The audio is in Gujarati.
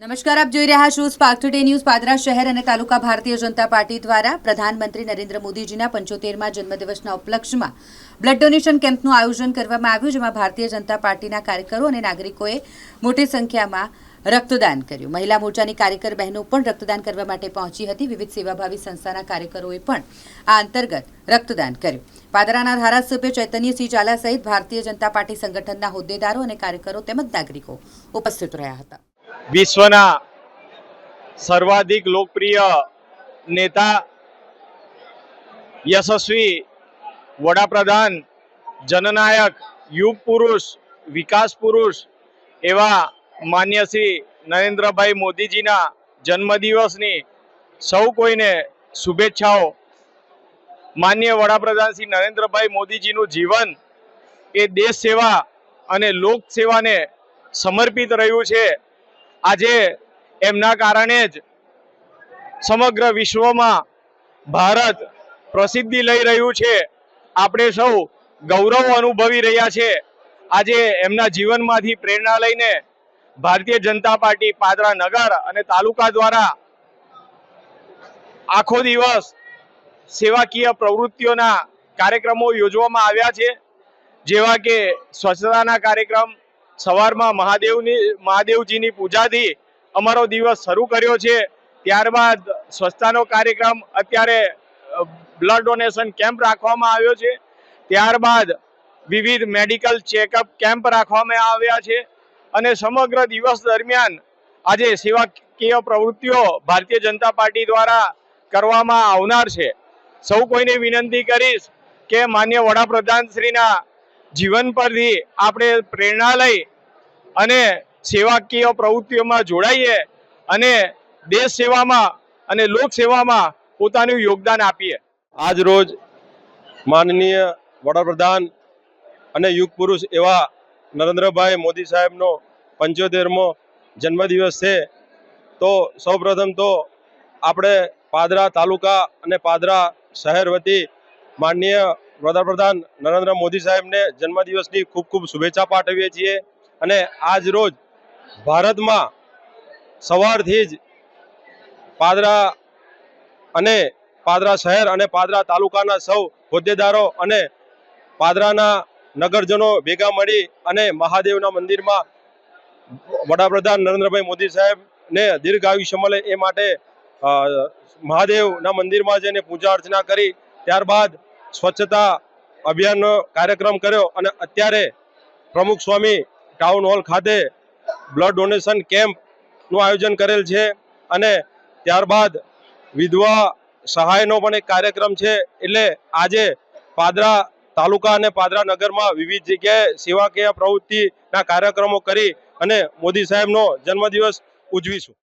નમસ્કાર, આપ જોઈ રહ્યા છો સ્પાર્ક ટુડે ન્યૂઝ પાદરા શહેર અને તાલુકા ભારતીય જનતા પાર્ટી દ્વારા પ્રધાનમંત્રી નરેન્દ્ર મોદીજીના પંચોતેરમાં જન્મદિવસના ઉપલક્ષમાં બ્લડ ડોનેશન કેમ્પનું આયોજન કરવામાં આવ્યું, જેમાં ભારતીય જનતા પાર્ટીના કાર્યકરો અને નાગરિકોએ મોટી સંખ્યામાં રક્તદાન કર્યું. મહિલા મોરચાની કાર્યકર બહેનો પણ રક્તદાન કરવા માટે પહોંચી હતી. વિવિધ સેવાભાવી સંસ્થાના કાર્યકરોએ પણ આ અંતર્ગત રક્તદાન કર્યું. પાદરાના ધારાસભ્ય ચૈતન્યસિંહ ઝાલા સહિત ભારતીય જનતા પાર્ટી સંગઠનના હોદ્દેદારો અને કાર્યકરો તેમજ નાગરિકો ઉપસ્થિત રહ્યા હતા. વિશ્વના સર્વાધિક લોકપ્રિય નેતા યશસ્વી વડાપ્રધાન, જનનાયક, યુગ પુરુષ, વિકાસ પુરુષ એવા માન્ય શ્રી નરેન્દ્રભાઈ મોદીજીના જન્મદિવસની સૌ કોઈને શુભેચ્છાઓ. માન્ય વડાપ્રધાન શ્રી નરેન્દ્રભાઈ મોદીજીનું જીવન એ દેશ સેવા અને લોક સેવાને સમર્પિત રહ્યું છે. આજે એમના કારણે જ સમગ્ર વિશ્વમાં ભારત પ્રસિદ્ધિ લઈ રહ્યું છે. આપણે સૌ ગૌરવ અનુભવી રહ્યા છે. આજે એમના જીવનમાંથી પ્રેરણા લઈને ભારતીય જનતા પાર્ટી પાદરા નગર અને તાલુકા દ્વારા આખો દિવસ સેવાકીય પ્રવૃત્તિઓના કાર્યક્રમો યોજવામાં આવ્યા છે. જેવા કે સ્વચ્છતાના કાર્યક્રમ સવારમાં મહાદેવની, મહાદેવજીની પૂજાથી અમારો દિવસ શરૂ કર્યો છે. ત્યારબાદ સ્વચ્છતાનો કાર્યક્રમ અત્યારે બ્લડ ડોનેશન કેમ્પ રાખવામાં આવ્યો છે. ત્યારબાદ વિવિધ મેડિકલ ચેકઅપ કેમ્પ રાખવામાં આવ્યા છે. અને સમગ્ર દિવસ દરમિયાન આજે સેવાકીય પ્રવૃત્તિઓ ભારતીય જનતા પાર્ટી દ્વારા કરવામાં આવનાર છે. સૌ કોઈને વિનંતી કરીશ કે માન્ય વડાપ્રધાન શ્રીના જીવન પરથી આપણે પ્રેરણા લઈ અને સેવાકીય પ્રવૃત્તિઓમાં જોડાઈએ અને દેશ સેવામાં અને લોક સેવામાં પોતાનું યોગદાન આપીએ. આજ રોજ માનનીય વડાપ્રધાન અને યુગ પુરુષ એવા નરેન્દ્રભાઈ મોદી સાહેબનો પંચોતેરમો જન્મદિવસ છે. તો સૌપ્રથમ તો આપણે પાદરા તાલુકા અને પાદરા શહેર વતી માનનીય વડાપ્રધાન નરેન્દ્ર મોદી સાહેબને જન્મદિવસની ખૂબ ખૂબ શુભેચ્છા પાઠવીએ છીએ. અને આજ રોજ ભારતમાં સવારથી જ પાદરા અને પાદરા શહેર અને પાદરા તાલુકાના સૌ હોદ્દેદારો અને પાદરાના નગરજનો ભેગા મળી અને મહાદેવના મંદિરમાં વડાપ્રધાન નરેન્દ્રભાઈ મોદી સાહેબને દીર્ઘ આયુષ્ય મળે એ માટે મહાદેવના મંદિરમાં જઈને પૂજા અર્ચના કરી, ત્યારબાદ સ્વચ્છતા અભિયાનનો કાર્યક્રમ કર્યો અને અત્યારે પ્રમુખ સ્વામી ટાઉન હોલ ખાતે બ્લડ ડોનેશન કેમ્પનું આયોજન કરેલ છે અને ત્યારબાદ વિધવા સહાયનો પણ એક કાર્યક્રમ છે. એટલે આજે પાદરા તાલુકા અને પાદરા નગરમાં વિવિધ જગ્યાએ સેવાકીય પ્રવૃત્તિના કાર્યક્રમો કરી અને મોદી સાહેબનો જન્મદિવસ ઉજવીશું.